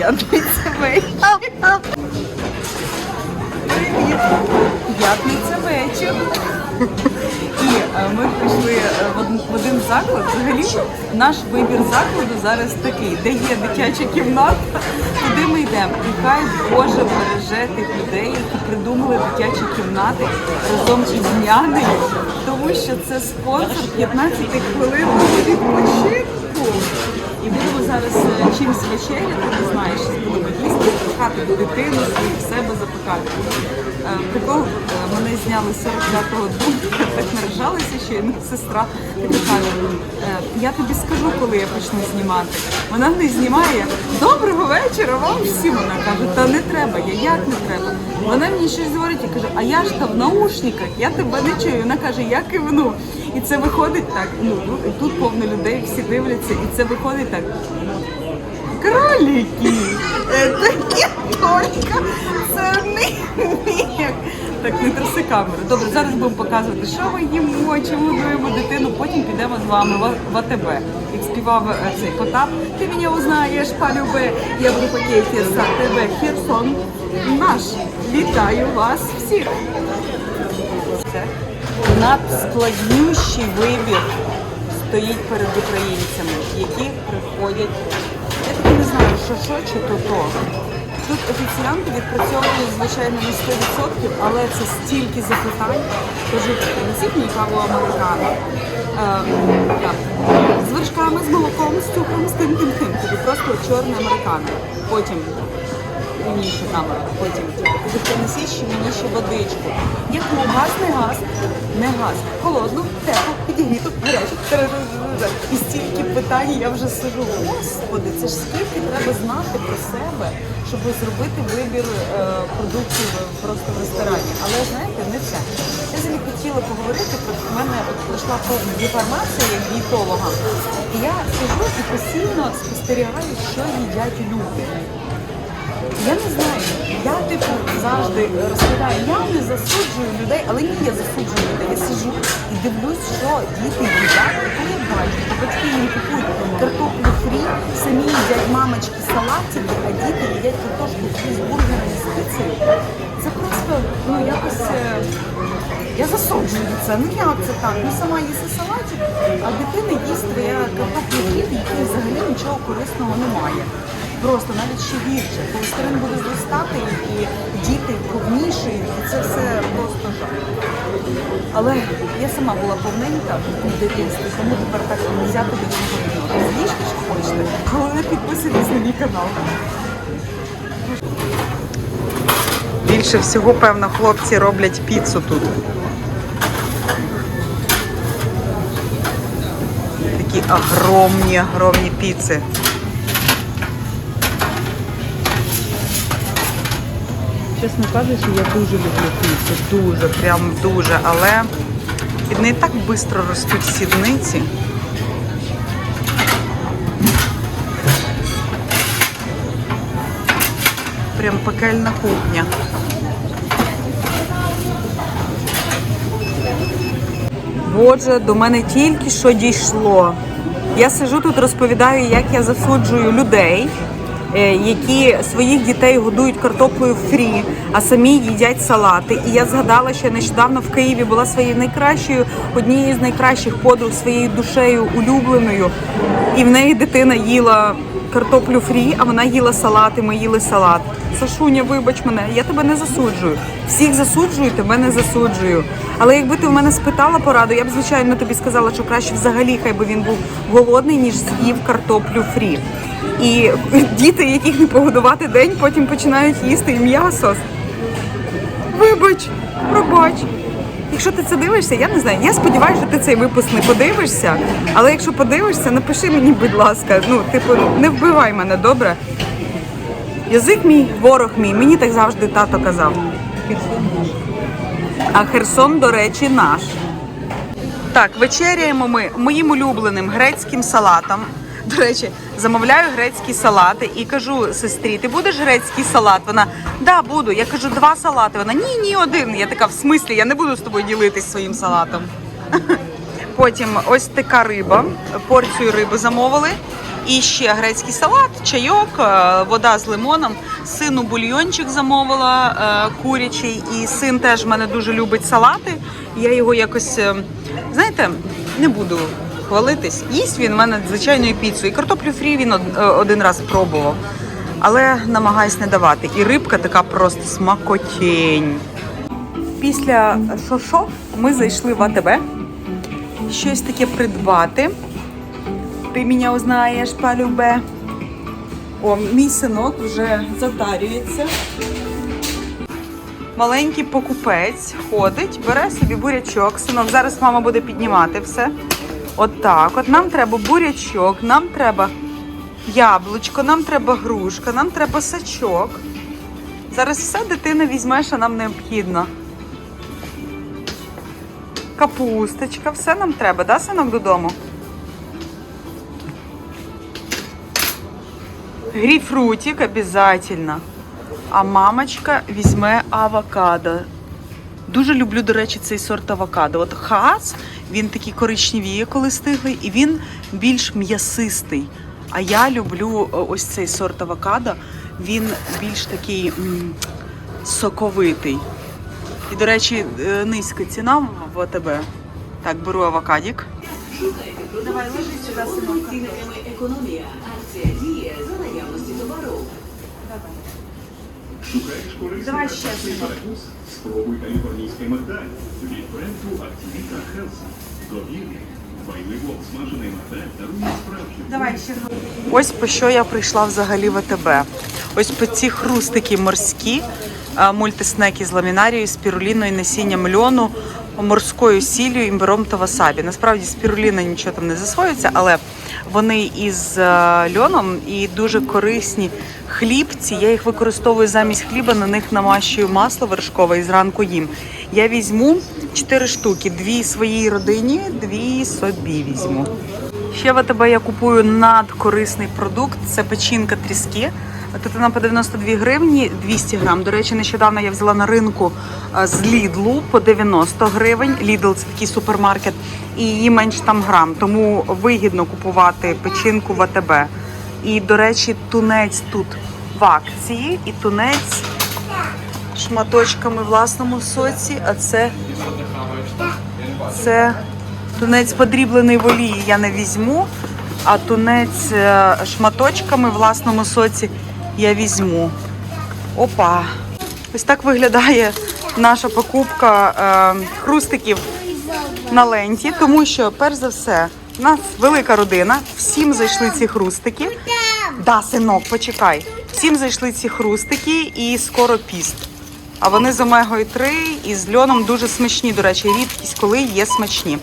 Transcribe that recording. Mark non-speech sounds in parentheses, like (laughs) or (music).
П'ятниця. Привіт! П'ятниця вечір. І е, ми прийшли е, в один заклад. Взагалі наш вибір закладу зараз такий, де є дитяча кімната, туди ми йдемо. І хай Боже береже тих людей, які придумали дитячі кімнати разом із нянею, тому що це спонсор 15 хвилин відпочинку. Чимось вечеряти, ти знаєш, будемо їсти, пихати дитину свою в себе запихати. Е, Прикол, е, мене зняли 45-го дому, так наражалася, що сестра така каже, «Е, я тобі скажу, коли я почну знімати. Вона не знімає. Доброго вечора вам всім. Вона каже, та не треба, я як не треба. Вона мені щось говорить і каже, а я ж там в наушниках, я тебе не чую. Вона каже, я кивну. І це виходить так. Ну тут повно людей, всі дивляться, і це виходить так. Кролики! Это не только це не Так, не траси камеру. Добре, зараз будемо показувати, що ми їмо, чим годуємо дитину, потім підемо з вами в- АТБ. Як співав е, цей Потап, ти мене узнаєш, полюби, я буду пакеті за тебе Херсон наш. Вітаю вас всіх! Це надскладнющий вибір стоїть перед українцями, які приходять. Я таки не знаю, що що чи то то. Тут офіціанти відпрацьовують, звичайно, на 100%, але це стільки запитань. Кажуть, принесіть мені каву американо. Е, так. З вершками, з молоком, з цукром, з тим, тим, тим. Тобі просто чорне американо. Потім інша камера. Потім принесіть ще мені ще водичку. Яку газ, не газ, не газ. Холодну, теплу, підігріту, гарячу. І стільки питань я вже сижу. Господи, це ж скільки треба знати про себе, щоб зробити вибір е, продуктів просто в ресторані. Але знаєте, не все. Я взагалі хотіла поговорити, про в мене от пройшла повна деформація як дієтолога. І я сижу і постійно спостерігаю, що їдять люди. Я не знаю. Я типу завжди розповідаю, я не засуджую людей, але ні, я засуджую людей. Я сижу і дивлюсь, що діти їдять, коли я бачу, батьки їм купують картоплю фрі, самі їдять мамочки салатики, а діти їдять картоплю фрі з бургерами з піцею. Це просто ну якось. е, Я засуджую це. Ну як це так? Ну сама їси салатик, а дитина їсть твоя картоплю фрі, в якій взагалі нічого корисного немає. Просто навіть ще гірше. Холестерин буде зростати і діти повнішають, і це все просто жах. Але я сама була повненька в дитинстві, тому тепер так не до цього відносини. З'їжте, що хочете, але підписуйтесь на мій канал. Більше всього, певно, хлопці роблять піцу тут. Такі огромні, огромні піци. Чесно кажучи, я дуже люблю піцу. Дуже, прям дуже. Але від неї так швидко ростуть сідниці. Прям пекельна кухня. Боже, до мене тільки що дійшло. Я сижу тут, розповідаю, як я засуджую людей, які своїх дітей годують картоплею фрі, а самі їдять салати. І я згадала, що нещодавно в Києві була своєю найкращою, однією з найкращих подруг своєю душею улюбленою. І в неї дитина їла картоплю фрі, а вона їла салат, і ми їли салат. Сашуня, вибач мене, я тебе не засуджую. Всіх засуджую, тебе не засуджую. Але якби ти в мене спитала пораду, я б звичайно тобі сказала, що краще взагалі хай би він був голодний, ніж з'їв картоплю фрі. І (laughs) діти, яких не погодувати день, потім починають їсти і м'ясо. Вибач, пробач. Якщо ти це дивишся, я не знаю. Я сподіваюся, що ти цей випуск не подивишся. Але якщо подивишся, напиши мені, будь ласка. Ну, типу, не вбивай мене, добре? Язик мій, ворог мій. Мені так завжди тато казав. А Херсон, до речі, наш. Так, вечеряємо ми моїм улюбленим грецьким салатом. До речі, замовляю грецькі салати і кажу сестрі: ти будеш грецький салат? Вона да, буду. Я кажу, два салати. Вона ні, ні, один. Я така, в смислі, я не буду з тобою ділитись своїм салатом. (laughs) Потім ось така риба. Порцію риби замовили. І ще грецький салат, чайок, е, вода з лимоном. Сину бульйончик замовила е, курячий, і син теж мене дуже любить салати. Я його якось, е, знаєте, не буду хвалитись. Їсть він в мене звичайною піцею. І картоплю фрі він е, один раз пробував. Але намагаюсь не давати. І рибка така просто смакотень. Після шошо ми зайшли в АТБ. Щось таке придбати. Ти мене узнаєш, полюбе. О, мій синок вже затарюється. Маленький покупець ходить, бере собі бурячок. Синок, зараз мама буде піднімати все. От так. От нам треба бурячок, нам треба яблучко, нам треба грушка, нам треба сачок. Зараз все дитина візьме, що нам необхідно. Капусточка, все нам треба, да, синок, додому? Грейпфрутик обязательно. А мамочка візьме авокадо. Дуже люблю, до речі, цей сорт авокадо. От хас, він такий коричневіє, коли стиглий, і він більш м'ясистий. А я люблю ось цей сорт авокадо. Він більш такий м, соковитий. І, до речі, е, низька ціна в АТБ. Так, беру авокадік. Давай, ложи сюди, синок. Економія. Акція діє Шукаєш корисний ще перекус? Спробуй каліфорнійський мигдаль від бренду Activita Health. Довірний, дбайливо обсмажений мигдаль дарує справжню Давай ще. Ось по що я прийшла взагалі в АТБ. Ось по ці хрустики морські, мультиснеки з ламінарією, спіруліною, насінням льону, морською сіллю, імбиром та васабі. Насправді спіруліна нічого там не засвоюється, але вони із е, льоном і дуже корисні хлібці. Я їх використовую замість хліба, на них намащую масло вершкове і зранку їм. Я візьму 4 штуки, дві своїй родині, дві собі візьму. Ще в АТБ я купую надкорисний продукт. Це печінка тріски. Тут по 92 гривні 200 грам. До речі, нещодавно я взяла на ринку е, з Лідлу по 90 гривень. Лідл це такий супермаркет, і її менш там грам. Тому вигідно купувати печінку в АТБ. І, до речі, тунець тут в акції, і тунець шматочками власному соці, а це, це тунець подріблений в олії я не візьму, а тунець е, шматочками власному соці я візьму. Опа! Ось так виглядає наша покупка е, хрустиків на ленті, тому що, перш за все, у нас велика родина, всім зайшли ці хрустики. Да, синок, почекай. Всім зайшли ці хрустики і скоро піст. А вони з омегою 3 і з льоном дуже смачні. До речі, рідкість, коли є смачні.